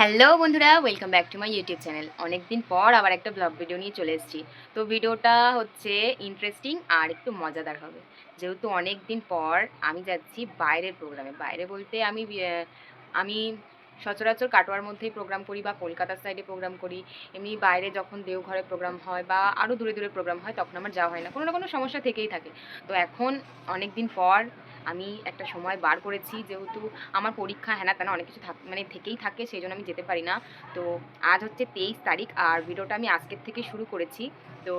Hello বন্ধুরা welcome back to my YouTube channel অনেক দিন পর আবার একটা ব্লগ ভিডিও নিয়ে চলে এসেছি। তো ভিডিওটা হচ্ছে ইন্টারেস্টিং আর একটু মজাদার হবে। যেহেতু অনেক দিন পর আমি যাচ্ছি বাইরের প্রোগ্রামে বাইরে বলতে আমি আমি সচরাচর কাটোয়ার মধ্যেই প্রোগ্রাম করি বা কলকাতার সাইডে প্রোগ্রাম করি। এমনি বাইরে যখন দেওঘরে প্রোগ্রাম হয় বা আরও দূরে দূরে প্রোগ্রাম হয়, তখন আমার যাওয়া হয় না। কোনো না কোনো সমস্যা থেকেই থাকে। তো এখন অনেক দিন পর আমি একটা সময় বার করেছি, যেহেতু আমার পরীক্ষা হ্যানা তেনা অনেক কিছু থাক মানে থেকেই থাকে, সেই জন্য আমি যেতে পারি না। তো আজ হচ্ছে তেইশ তারিখ আর ভিডিওটা আমি আজকের থেকে শুরু করেছি। তো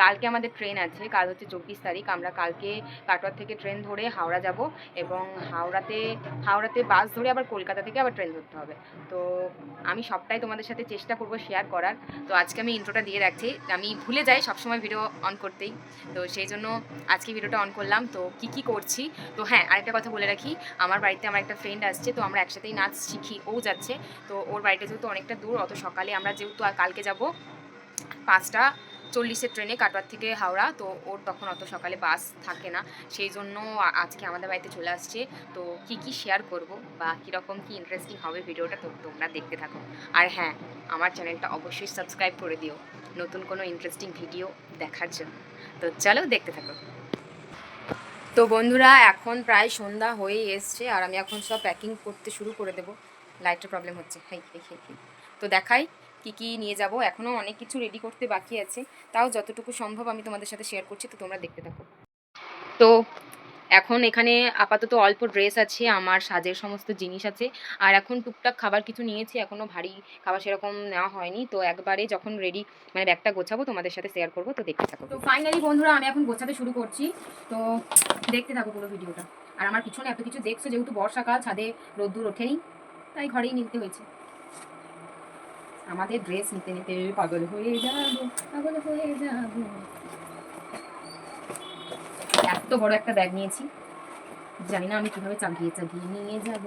কালকে আমাদের ট্রেন আছে, কাল হচ্ছে চব্বিশ তারিখ। আমরা কালকে কাটোয়ার থেকে ট্রেন ধরে হাওড়া যাব এবং হাওড়াতে হাওড়াতে বাস ধরে আবার কলকাতা থেকে আবার ট্রেন ধরতে হবে। তো আমি সবটাই তোমাদের সাথে চেষ্টা করব শেয়ার করার। তো আজকে আমি ইন্ট্রোটা দিয়ে রাখছি। আমি ভুলে যাই সবসময় ভিডিও অন করতেই। তো সেই জন্য আজকে ভিডিওটা অন করলাম। তো কি কি করছি? তো হ্যাঁ আরেকটা কথা বলে রাখি। আমার বাড়িতে আমার একটা ফ্রেন্ড আসছে। তো আমরা একসাথেই নাচ শিখি। ও যাচ্ছে। তো ওর বাড়িটা যেহেতু অনেকটা দূর, অত সকালে আমরা যেহেতু কালকে যাব পাঁচটা চল্লিশের ট্রেনে কাটোয়ার থেকে হাওড়া, তো ওর তখন অত সকালে বাস থাকে না। সেই জন্য আজকে আমাদের বাড়িতে চলে আসছে। তো কি কি শেয়ার করব বা কীরকম কি ইন্টারেস্টিং হবে ভিডিওটা তো তোমরা দেখতে থাকো। আর হ্যাঁ আমার চ্যানেলটা অবশ্যই সাবস্ক্রাইব করে দিও। নতুন কোনো ইন্টারেস্টিং ভিডিও দেখার জন্য। তো চলো দেখতে থাকো। তো বন্ধুরা, এখন প্রায় সন্ধ্যা হয়েই এসছে আর আমি এখন সব প্যাকিং করতে শুরু করে দেবো। লাইটের প্রবলেম হচ্ছে। হাই দেখি তো দেখাই। কি কি নিয়ে যাব? এখনও অনেক কিছু রেডি করতে বাকি আছে। তাও যতটুকু সম্ভব আমি তোমাদের সাথে শেয়ার করছি, তো তোমরা দেখতে থাকো। তো এখন এখানে আপাতত অল্প ড্রেস আছে, আমার সাজের সমস্ত জিনিস আছে। আর এখন টুকটাক খাবার কিছু নিয়েছি এখনও ভারী খাবার সেরকম নেওয়া হয়নি। তো একবারে যখন রেডি মানে ব্যাগটা গোছাবো, তোমাদের সাথে শেয়ার করব, তো দেখতে থাকো। তো ফাইনালি বন্ধুরা, আমি এখন গোছাতে শুরু করছি। তো দেখতে থাকো পুরো ভিডিওটা। আর আমার পিছনে এত কিছু দেখছ, যেহেতু বর্ষাকাল, ছাদে রোদ্দুর ওঠেনি, তাই ঘরেই নিতে হয়েছে। আমাদের ড্রেস নিতে নিতে পাগল হয়ে যাব, পাগল হয়ে যাব। এত বড় একটা ব্যাগ নিয়েছি, জানি না আমি কীভাবে চাগিয়ে চাগিয়ে নিয়ে যাব।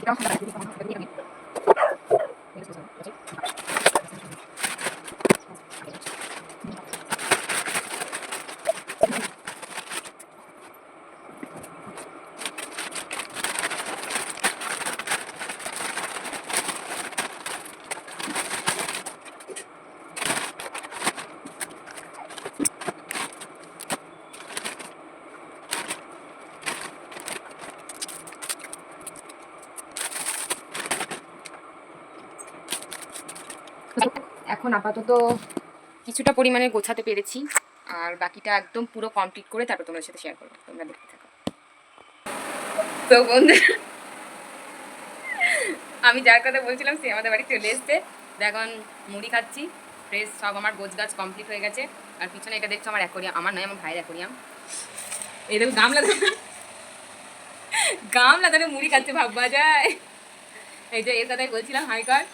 Kita akan berbicara tentang এখন আপাতত কিছুটা পরিমাণে গোছাতে পেরেছি। আর বাকিটা একদম পুরো কমপ্লিট করে তারপর তোমাদের সাথে শেয়ার করব। তোমরা দেখতে থাকো। তো বন্ধু, আমি যার কথা বলছিলাম, সে আমাদের বাড়ি চলে এসছে। এখন মুড়ি খাচ্ছি ফ্রেশ সব আমার গোছ গাছ কমপ্লিট হয়ে গেছে। আর পিছনে এটা দেখছ আমার অ্যাকোরিয়াম আমার নয়, আমার ভাইয়ের অ্যাকোরিয়াম এই দেখো, গামলা গামলা ধরে মুড়ি খাচ্ছে, ভাববা যায়। এই যে এর কথাই বলছিলাম, হাই কর।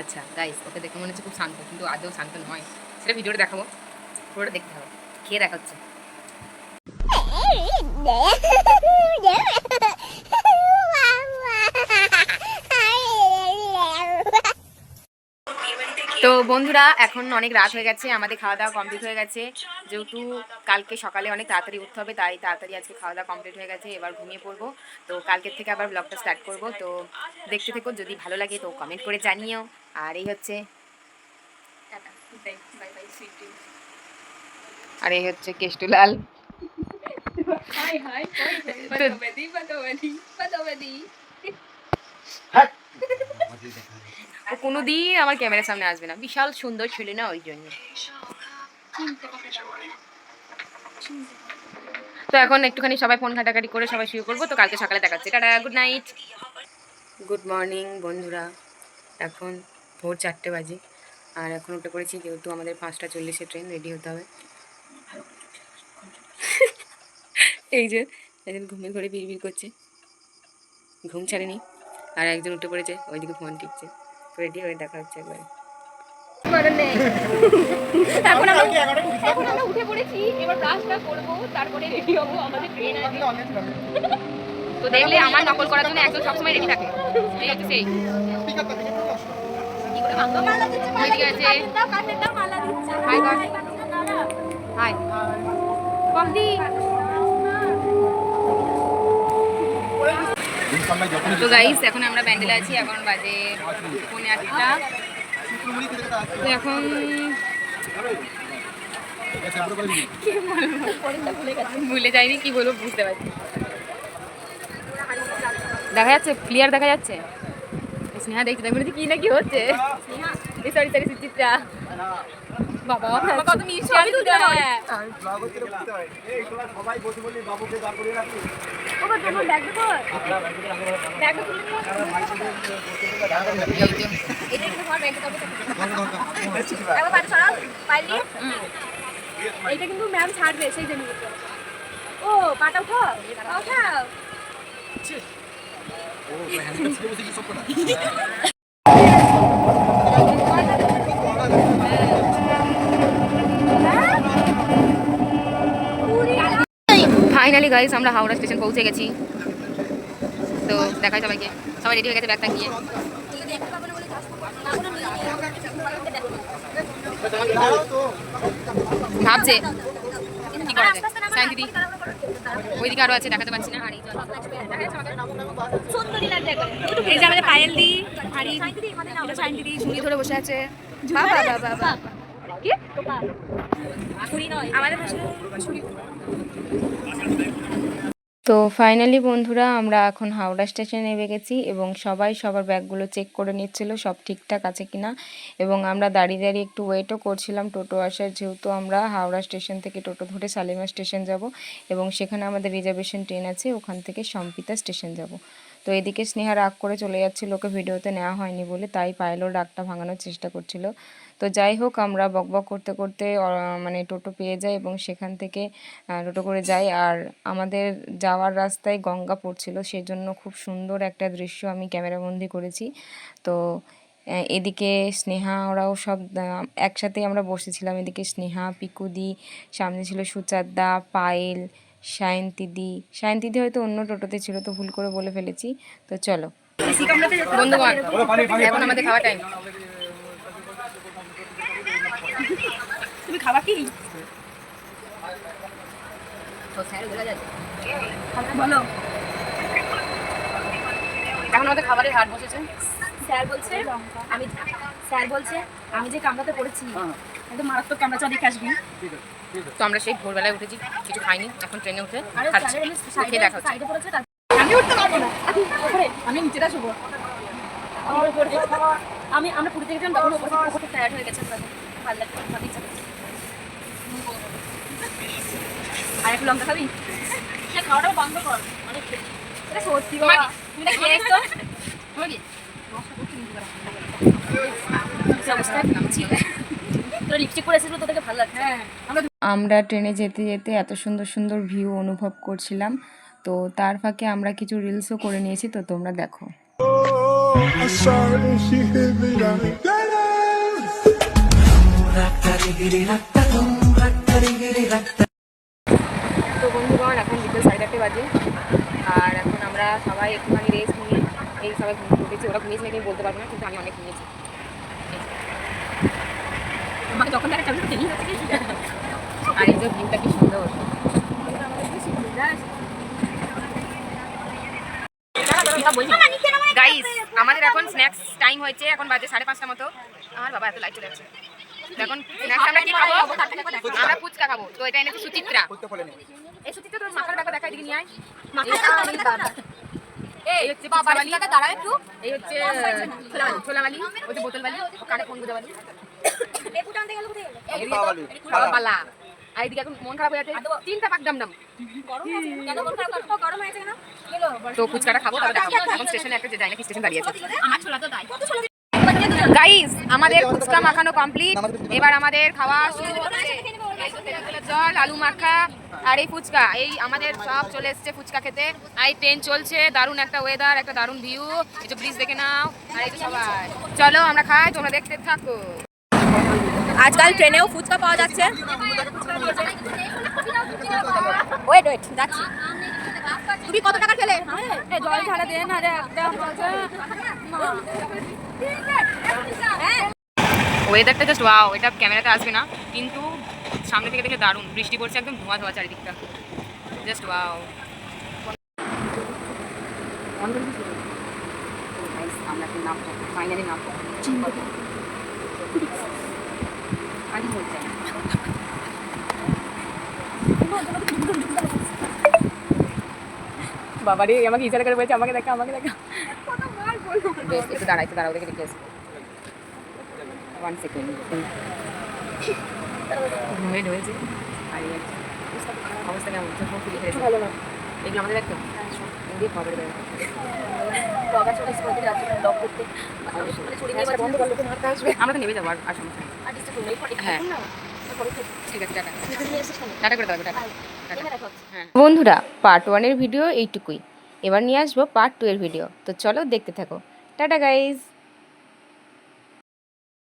আচ্ছা গাইস ওকে দেখে মনে হচ্ছে খুব শান্ত, কিন্তু আদৌ শান্ত নয়। সেটা ভিডিওটা দেখাবো। পুরোটা দেখতে হবে। খেয়ে দেখাচ্ছে। তো বন্ধুরা এখন অনেক রাত হয়ে গেছে আমাদের খাওয়া দাওয়া কমপ্লিট হয়ে গেছে। যেহেতু কালকে সকালে অনেক তাড়াতাড়ি উঠতে হবে তাই তাড়াতাড়ি আজকে খাওয়া দাওয়া কমপ্লিট হয়ে গেছে এবার ঘুমিয়ে পড়ব। তো কালকের থেকে আবার ব্লগটা স্টার্ট করব। তো দেখতে থেকো যদি ভালো লাগে তো কমেন্ট করে জানিও। আর এই হচ্ছে আর এই হচ্ছে কেষ্টুলাল। হাই হাই কোনোদিন আমার ক্যামেরার সামনে আসবে না। বিশাল সুন্দর ছিল না ওই জন্য। তো এখন একটুখানি সবাই ফোন ঘাটাঘাটি করে সবাই শুয়ে করব তো কালকে সকালে দেখাচ্ছি। Tata good night good morning বন্ধুরা। এখন ভোর চারটে বাজে। আর এখন উঠে পড়েছি, যেহেতু আমাদের পাঁচটা চল্লিশে ট্রেন রেডি হতে হবে। এই যে, একজন ঘুমের ঘরে বিড়বিড় করছে। ঘুম ছাড়েনি। আর একজন উঠে পড়েছে, ওইদিকে ফোন টিপছে। রেডি হয়ে দেখা হচ্ছে একবারে এখন আমরা এখন আমরা উঠে পড়েছি এবার ব্রাশটা করব তারপরে রেডি হব আমাদের ট্রেন আছে তো দেখলে আমার নকল করার জন্য একজন সবসময় রেডি থাকে। এই হচ্ছে সেই। ওইদিকে আছে। হাই হাই কমদি তো গাইস এখন আমরা ব্যান্ডেলে আছি এখন বাজে পৌনে আটটা। তো এখন ভুলে যাইনি কি বলব বুঝতে পারছি। দেখা যাচ্ছে ক্লিয়ার দেখা যাচ্ছে? স্নেহা তাই বলেছি কি না কি হচ্ছে? Sorry sorry Suchitra. বাবা। বাবা কত মিষ্টি আমি তুলতে এইটা কিন্তু ম্যাম ছাড়বে সেই জন্য। ও পাটা উঠো উঠাও। ফাইনালি গাইস আমরা হাওড়া স্টেশন পৌঁছে গেছি। তো দেখাই সবাইকে। সবাই রেডি হয়ে গেছে ব্যাগ নিয়ে। ভাবছে কি করা যায়? সাইন দিদি। ওইদিকে আরও আছে দেখাতে পারছি না। আর এই যে আমাদের পায়েল দি হাড়ি সাইন দিদি ঝুড়ি ধরে বসে আছে। বাবা বাবা বাবা কি? আমাদের ভাষায় ছুরি তো ফাইনালি বন্ধুরা, আমরা এখন হাওড়া স্টেশনে নেমে গেছি এবং সবাই সবার ব্যাগগুলো চেক করে নিচ্ছিল, সব ঠিকঠাক আছে কিনা। এবং আমরা দাঁড়িয়ে দাঁড়িয়ে একটু ওয়েটও করছিলাম টোটো আসার, যেহেতু আমরা হাওড়া স্টেশন থেকে টোটো ধরে সালিমা স্টেশন যাব এবং সেখানে আমাদের রিজার্ভেশন ট্রেন আছে, ওখান থেকে সম্পিতা স্টেশন যাব। তো এদিকে স্নেহা রাগ করে চলে যাচ্ছিল, ওকে ভিডিওতে নেওয়া হয়নি বলে তাই পায়েলও রাগটা ভাঙানোর চেষ্টা করছিল। তো যাই হোক, আমরা বকবক করতে করতে মানে টোটো পেয়ে যাই এবং সেখান থেকে টোটো করে যাই। আর আমাদের যাওয়ার রাস্তায় গঙ্গা পড়ছিল, সেজন্য খুব সুন্দর একটা দৃশ্য আমি ক্যামেরাবন্দি করেছি। তো এদিকে স্নেহা ওরাও সব একসাথেই আমরা বসেছিলাম। এদিকে স্নেহা, পিকুদি, সামনে ছিল সুচাদ্দা পায়েল সায়ন্তিদি। সায়ন্তিদি হয়তো অন্য টোটোতে ছিল তো ভুল করে বলে ফেলেছি। তো চলো। বন্ধুগণ এখন আমাদের খাওয়া টাইম তুমি খাবা কি? বলো। এখন আমাদের খাবারের হাট বসেছে। স্যার বলছে আমি স্যার বলছে আমি যে কামড়াতে পড়েছি একদম মারাত্মক কামড়া দেখে আসবি। তো আমরা সেই ভোরবেলায় উঠেছি কিছু খাইনি এখন ট্রেনে উঠে খাচ্ছি খেয়ে দেখা হচ্ছে। আমি উঠতে পারব না। আমি নিচেটা আমি আমরা পুরী থেকে তখন টায়ার্ড হয়ে গেছে ভালো লাগছে। আর একটু লঙ্কা খাবি? সে খাওয়াটাও বন্ধ কর অনেক এটা সত্যি বাবা। তুমি খেয়ে এসছো কি? কি অবস্থা তোরা লিপস্টিক পরে এসেছিল তোদেরকে ভালো লাগছে। হ্যাঁ আমরা ট্রেনে যেতে যেতে এত সুন্দর সুন্দর ভিউ অনুভব করছিলাম। তো তার ফাঁকে আমরা কিছু রিলসও করে নিয়েছি তো তোমরা দেখো. তো বন্ধুগণ এখন বিকেল সাড়ে চারটে বাজে। আর এখন আমরা সবাই একটুখানি রেস্ট নিয়ে এই সবাই ঘুমিয়েছি ওরা ঘুমিয়েছে নাকি বলতে পারব না কিন্তু আমি অনেক ঘুমিয়েছি। যখন দেখা। যাবে আর এই যে ভিউটা কি সুন্দর। গাইস আমাদের এখন স্ন্যাক্স টাইম হয়েছে এখন বাজে সাড়ে পাঁচটা মতো। আর বাবা এত লাইট চলে যাচ্ছে এখন স্ন্যাক্স আমরা কি খাব? আমরা ফুচকা খাব। তো এটা এনেছে সুচিত্রা। এই সুচিত্রা তোর মাথার ব্যাগটা দেখা এদিকে নিয়ে আয়। এই হচ্ছে বাবালি দাঁড়াও একটু। এই হচ্ছে ছোলাবালি। ছোলাবালি। ওই যে বোতলবালি। ও কানে ফোন গুজাবালি লেবু টানতে গেল কোথায়? গেল এদিকে তো পালা। আর এদিকে এখন মন খারাপ হয়ে আছে তিনটা পাক ডাম ডাম কেন মন খারাপ করছ? গরম হয়েছে কেন? তো ফুচকাটা খাব তারপর এখন স্টেশনে একটা যাই নাকি স্টেশন দাঁড়িয়ে আছে। আমার ছোলা তো তাই। গাইস আমাদের ফুচকা মাখানো কমপ্লিট এবার আমাদের খাওয়া শুরু হচ্ছে। জল আলু মাখা আর এই ফুচকা। এই আমাদের সব চলে এসেছে ফুচকা খেতে। আর এই ট্রেন চলছে। দারুণ একটা ওয়েদার একটা দারুণ ভিউ এই যে ব্রিজ দেখে নাও। আর এই যে সবাই। চলো আমরা খাই তোমরা দেখতে থাকো। আজকাল ট্রেনেও ফুচকা পাওয়া যাচ্ছে। ওয়েট ওয়েট যাচ্ছি। তুমি কত টাকা খেলে? জল ঝাড়া দে না রে একটা ওয়েদারটা জাস্ট ওয়াও এটা ক্যামেরাতে আসবে না কিন্তু সামনে থেকে দেখে দারুণ। বৃষ্টি পড়ছে একদম ধোঁয়া ধোঁয়া চারিদিকটা। জাস্ট ওয়াও আমরা তো নামবো ফাইনালি নামবো। বাবারে আমাকে ইশারা করে বলছে আমাকে দেখা আমাকে দেখা। একটু দাঁড়া একটু দাঁড়াও দেখে দেখে ওয়ান সেকেন্ড আর একটা। অবস্থা কেমন? চোখ মুখ এগুলো আমাদের একদম দিয়ে খবর বাবা চলে এসে বলতে ব্লগ করতে। ছুটি নিয়ে বন্ধ করলে মারতে আসবে আমরা তো নেমে যাব আর আর সমস্যা আর ডিস্টার্ব করলে হ্যাঁ। ঠিক আছে টাটা। নিয়ে এসেছিস কেন টাটা করে দাও টাটা। এখানে রাখো বন্ধুরা পার্ট ওয়ানের ভিডিও এইটুকুই। এবার নিয়ে আসব পার্ট টু এর ভিডিও তো চলো দেখতে থাকো। Tata guys